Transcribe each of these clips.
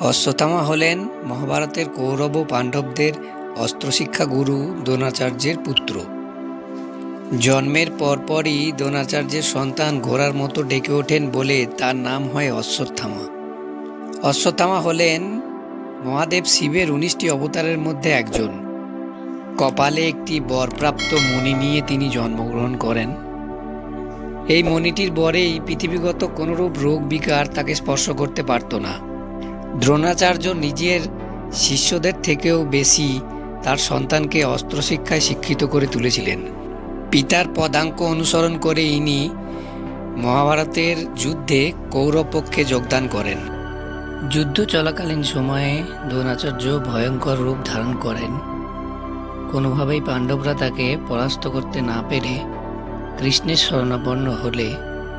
অশ্বত্থামা হলেন মহাভারতের কৌরব পাণ্ডবদের অস্ত্রশিক্ষা গুরু দ্রোণাচার্যের পুত্র। জন্মের পরপরই দ্রোণাচার্যের সন্তান ঘোড়ার মতো ডেকে ওঠেন বলে তার নাম হয় অশ্বত্থামা। অশ্বত্থামা হলেন মহাদেব শিবের উনিশটি অবতারের মধ্যে একজন। কপালে একটি বরপ্রাপ্ত মণি নিয়ে তিনি জন্মগ্রহণ করেন। এই মণিটির বরেই পৃথিবীগত কোনোরূপ রোগ বিকার তাকে স্পর্শ করতে পারত না। দ্রোণাচার্য নিজের শিষ্যদের থেকেও বেশি তার সন্তানকে অস্ত্রশিক্ষায় শিক্ষিত করে তুলেছিলেন। পিতার পদাঙ্ক অনুসরণ করে ইনি মহাভারতের যুদ্ধে কৌরব পক্ষে যোগদান করেন। যুদ্ধ চলাকালীন সময়ে দ্রোণাচার্য ভয়ঙ্কর রূপ ধারণ করেন। কোনোভাবেই পাণ্ডবরা তাকে পরাস্ত করতে না পেরে কৃষ্ণের শরণাপন্ন হলে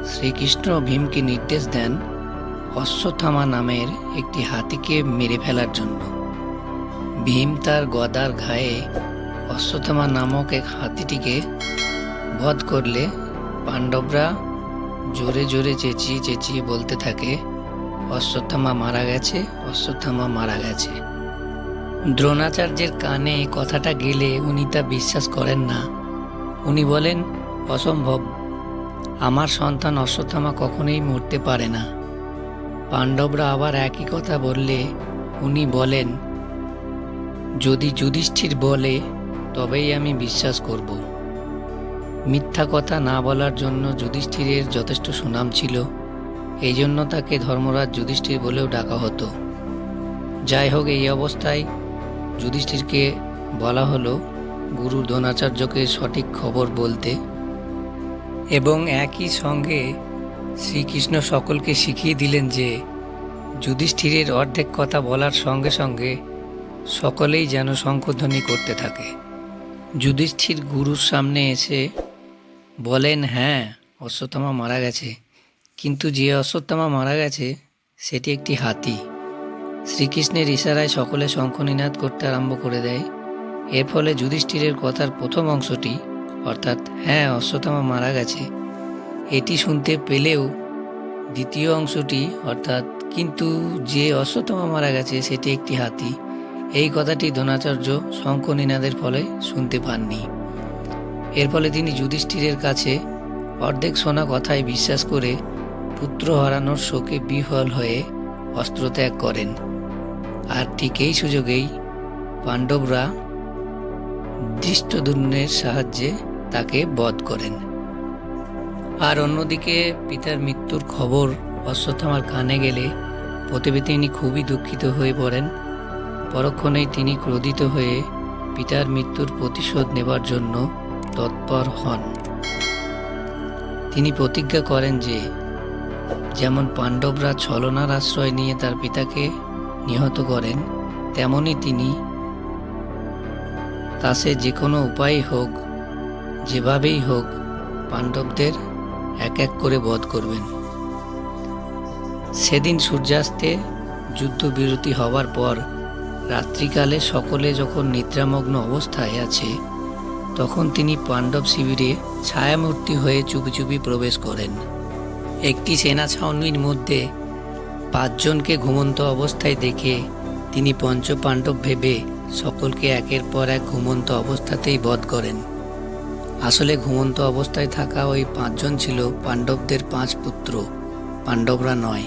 শ্রীকৃষ্ণ ভীমকে নির্দেশ দেন অশ্বত্থামা নামের একটি হাতিকে মেরে ফেলার জন্য। ভীম তার গদার ঘায়ে অশ্বত্থামা নামক এক হাতিটিকে বধ করলে পাণ্ডবরা জোরে জোরে চেঁচিয়ে চেঁচিয়ে বলতে থাকে, অশ্বত্থামা মারা গেছে, অশ্বত্থামা মারা গেছে। দ্রোণাচার্যের কানে কথাটা গেলে উনি তা বিশ্বাস করেন না। উনি বলেন, অসম্ভব। আমার সন্তান অশ্বত্থামা কখনোই মরতে পারে না। পাণ্ডবরা আবার একই কথা বললে, উনি বলেন, যদি যুধিষ্ঠির বলে, তবেই আমি বিশ্বাস করব। মিথ্যা কথা না বলার জন্য যুধিষ্ঠিরের যথেষ্ট সুনাম ছিল। এই জন্য তাকে ধর্মরাজ যুধিষ্ঠির বলেও ডাকা হতো। যাই হোক, এই অবস্থায় যুধিষ্ঠিরকে বলা হলো গুরু দ্রোণাচার্যকে সঠিক খবর বলতে। এবং একই সঙ্গে শ্রীকৃষ্ণ সকলকে শিখিয়ে দিলেন যে, যুধিষ্ঠিরের অর্ধেক কথা বলার সঙ্গে সঙ্গে সকলেই যেন শঙ্খধ্বনি করতে থাকে। যুধিষ্ঠির গুরুর সামনে এসে বলেন হ্যাঁ অশ্বত্থামা মারা গেছে। কিন্তু যে অশ্বত্থামা মারা গেছে, সেটি একটি হাতি। শ্রীকৃষ্ণের ইশারায় সকলে শঙ্খনিনাদ করতে আরম্ভ করে দেয়। এর ফলে যুধিষ্ঠিরের কথার প্রথম অংশটি, অর্থাৎ হ্যাঁ অশ্বত্থামা মারা গেছে এটি শুনতে পেলেও দ্বিতীয় অংশটি, অর্থাৎ কিন্তু যে অশ্বত্থামা মারা গেছে সেটি একটি হাতি। এই কথাটি দ্রোণাচার্য শঙ্খনিনাদের ফলে শুনতে পাননি। এর ফলে তিনি যুধিষ্ঠিরের কাছে অর্ধেক শোনা কথায় বিশ্বাস করে পুত্র হারানোর শোকে বিহল হয়ে অস্ত্র ত্যাগ করেন। আর ঠিক এই সুযোগেই পাণ্ডবরা দৃষ্টদুন্নের সাহায্যে তাকে বধ করেন। আর অন্যদিকে পিতার মৃত্যুর খবর অশ্বত্থামার কানে গেলে প্রতিবে তিনি খুবই দুঃখিত হয়ে পড়েন। পরক্ষণেই তিনি ক্রোধিত হয়ে পিতার মৃত্যুর প্রতিশোধ নেবার জন্য তৎপর হন। তিনি প্রতিজ্ঞা করেন যে, যেমন পাণ্ডবরা ছলনার আশ্রয় নিয়ে তার পিতাকে নিহত করেন, তেমনি তিনি তা সে যে কোনো উপায় হোক, যেভাবেই হোক, পাণ্ডবদের এক এক করে বধ করবেন। সেদিন সূর্যাস্তে যুদ্ধবিরতি হওয়ার পর রাত্রিকালে সকলে যখন নিদ্রামগ্ন অবস্থায় আছে, তখন তিনি পাণ্ডব শিবিরে ছায়ামূর্তি হয়ে চুপি চুপি প্রবেশ করেন। একটি সেনা ছাউনির মধ্যে পাঁচজনকে ঘুমন্ত অবস্থায় দেখে তিনি পঞ্চপাণ্ডব ভেবে সকলকে একের পর এক ঘুমন্ত অবস্থাতেই বধ করেন। আসলে ঘুমন্ত অবস্থায় থাকা ওই পাঁচজন ছিল পাণ্ডবদের পাঁচ পুত্র, পাণ্ডবরা নয়।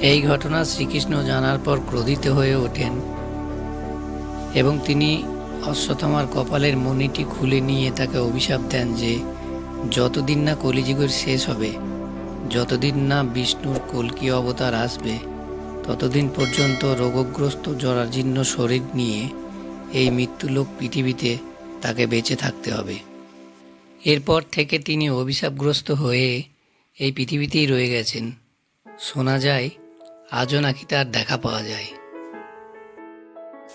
এই ঘটনা শ্রীকৃষ্ণ জানার পর ক্রোধিত হয়ে ওঠেন এবং তিনি অশ্বত্থামার কপালের মণিটি খুলে নিয়ে তাকে অভিশাপ দেন যে, যতদিন না কলিযুগের শেষ হবে, যতদিন না বিষ্ণুর কল্কি অবতার আসবে, ততদিন পর্যন্ত রোগগ্রস্ত জরাজীর্ণ শরীর নিয়ে এই মৃত্যুলোক পৃথিবীতে তাকে বেঁচে থাকতে হবে। এরপর থেকে তিনি অভিশাপগ্রস্ত হয়ে এই পৃথিবীতেই রয়ে গেছেন। শোনা যায়, আজও নাকি তার দেখা পাওয়া যায়।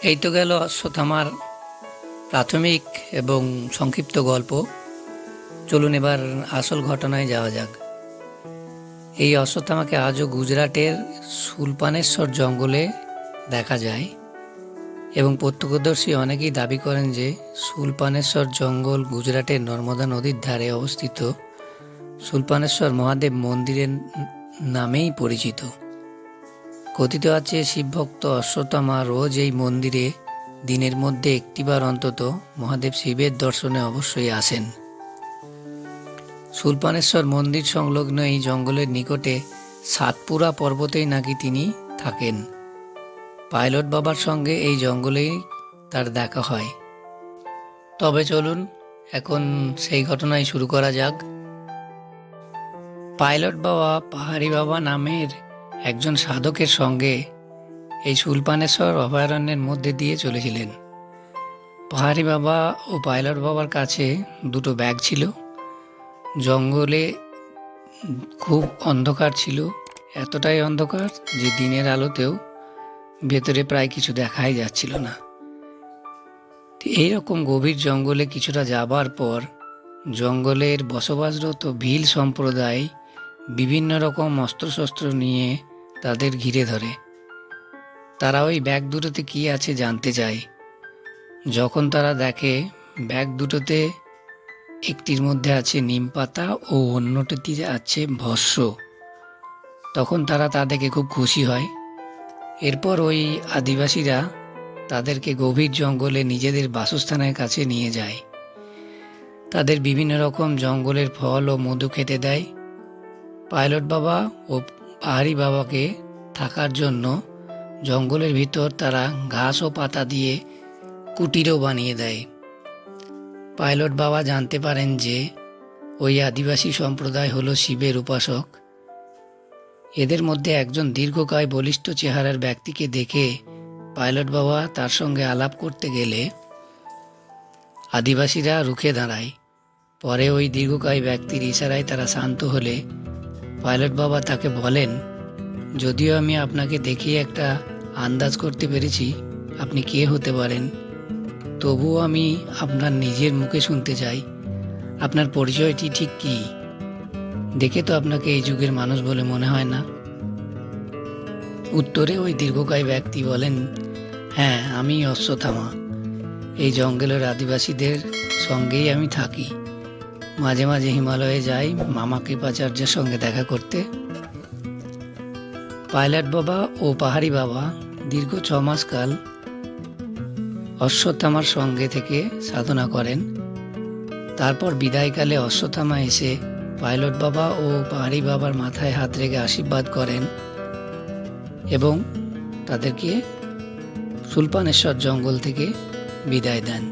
এই তো গেল অশ্বত্থামার প্রাথমিক এবং সংক্ষিপ্ত গল্প। চলুন এবার আসল ঘটনায় যাওয়া যাক। এই অশ্বত্থামাকে আজও গুজরাটের সুলপানেশ্বর জঙ্গলে দেখা যায়। এবং প্রত্যক্ষদর্শী অনেকেই দাবি করেন যে সুলপানেশ্বর জঙ্গল গুজরাটের নর্মদা নদীর ধারে অবস্থিত। সুলপানেশ্বর মহাদেব মন্দিরের নামেই পরিচিত। কথিত আছে, শিবভক্ত অশ্বত্থামা রোজ এই মন্দিরে দিনের মধ্যে একটিবার অন্তত মহাদেব শিবের দর্শনে অবশ্যই আসেন। সুলপানেশ্বর মন্দির সংলগ্ন এই জঙ্গলের নিকটে সাতপুরা পর্বতেই নাকি তিনি থাকেন। পাইলট বাবার সঙ্গে এই জঙ্গলেই তার দেখা হয়। তবে চলুন, এখন সেই ঘটনাই শুরু করা যাক। পাইলট বাবা পাহাড়ি বাবা নামের একজন সাধকের সঙ্গে এই সুলপানেশ্বর অভয়ারণ্যের মধ্যে দিয়ে চলেছিলেন। পাহাড়ি বাবা ও পাইলট বাবার কাছে দুটো ব্যাগ ছিল। জঙ্গলে খুব অন্ধকার ছিল, এতটাই অন্ধকার যে দিনের আলোতেও ভেতরে প্রায় কিছু দেখাই যাচ্ছিল না। এইরকম গভীর জঙ্গলে কিছুটা যাবার পর জঙ্গলের বসবাসরত ভিল সম্প্রদায় বিভিন্ন রকম অস্ত্রশস্ত্র নিয়ে তাদের ঘিরে ধরে। তারা ওই ব্যাগ দুটোতে কি আছে জানতে চায়। যখন তারা দেখে, ব্যাগ দুটোতে একটির মধ্যে আছে নিম পাতা ও অন্যটিতে আছে ভস্য, তখন তারা তা দেখে খুব খুশি হয়। এরপর ওই আদিবাসীরা তাদেরকে গভীর জঙ্গলে নিজেদের বাসস্থানের কাছে নিয়ে যায়। তাদের বিভিন্ন রকম জঙ্গলের ফল ও মধু খেতে দেয়। পাইলট বাবা ও পাহাড়ি বাবাকে থাকার জন্য জঙ্গলের ভিতর তারা ঘাস ও পাতা দিয়ে কুটিরও বানিয়ে দেয়। পাইলট বাবা জানতে পারেন যে ওই আদিবাসী সম্প্রদায় হলো শিবের উপাসক। এদের মধ্যে একজন দীর্ঘকায় বলিষ্ঠ চেহারার ব্যক্তিকে দেখে পাইলট বাবা তার সঙ্গে আলাপ করতে গেলে আদিবাসীরা রুখে দাঁড়ায়। পরে ওই দীর্ঘকায় ব্যক্তির ইশারায় তারা শান্ত হলে পাইলট বাবা তাকে বলেন, যদিও আমি আপনাকে দেখিয়ে একটা আন্দাজ করতে পেরেছি, আপনি কে হতে পারেন। তবুও আমি আপনার নিজের মুখে শুনতে চাই। আপনার পরিচয়টি ঠিক কী? দেখে তো আপনাকে এই যুগের মানুষ বলে মনে হয় না। উত্তরে ওই দীর্ঘকায় ব্যক্তি বলেন হ্যাঁ আমি অশ্বত্থামা। এই জঙ্গলের আদিবাসীদের সঙ্গেই আমি থাকি। মাঝে মাঝে হিমালয়ে যাই মামা কৃপাচার্যের সঙ্গে দেখা করতে। পাইলট বাবা ও পাহাড়ি বাবা দীর্ঘ ছ মাস কাল অশ্বত্থামার সঙ্গে থেকে সাধনা করেন। তারপর বিদায়কালে অশ্বত্থামা এসে পাইলট বাবা ও পাহাড়ি বাবার মাথায় হাত রেখে আশীর্বাদ করেন এবং তাদেরকে সুলপানেশ্বর জঙ্গল থেকে বিদায় দেন।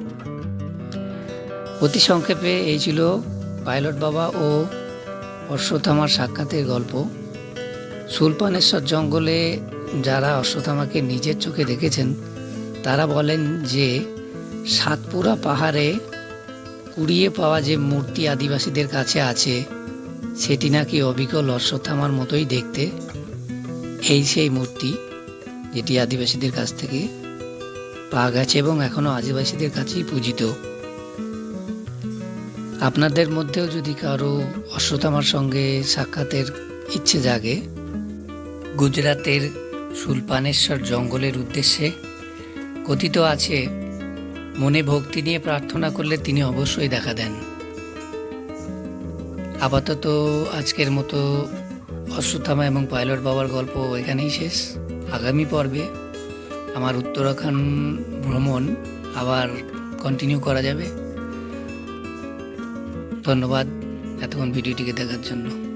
অতি সংক্ষেপে এই ছিল পাইলট বাবা ও অশ্বত্থামার সাক্ষাতের গল্প। সুলপানেশ্বর জঙ্গলে যারা অশ্বত্থামাকে নিজের চোখে দেখেছেন, তারা বলেন যে, সাতপুরা পাহাড়ে কুড়িয়ে পাওয়া যে মূর্তি আদিবাসীদের কাছে আছে সেটি নাকি অবিকল অশ্বত্থামার মতোই দেখতে? এই সেই মূর্তি, যেটি আদিবাসীদের কাছ থেকে পাওয়া গেছে এবং এখনও আদিবাসীদের কাছেই পূজিত। আপনাদের মধ্যেও যদি কারও অশ্বত্থামার সঙ্গে সাক্ষাতের ইচ্ছে জাগে, গুজরাতের সুলপানেশ্বর জঙ্গলের উদ্দেশ্যে কথিত আছে, মনে ভক্তি নিয়ে প্রার্থনা করলে তিনি অবশ্যই দেখা দেন। আপাতত আজকের মতো অশ্বত্থামা এবং পাইলট বাবার গল্প এখানেই শেষ। আগামী পর্বে আমার উত্তরাখণ্ড ভ্রমণ আবার কন্টিনিউ করা যাবে। ধন্যবাদ এতক্ষণ ভিডিওটিকে দেখার জন্য।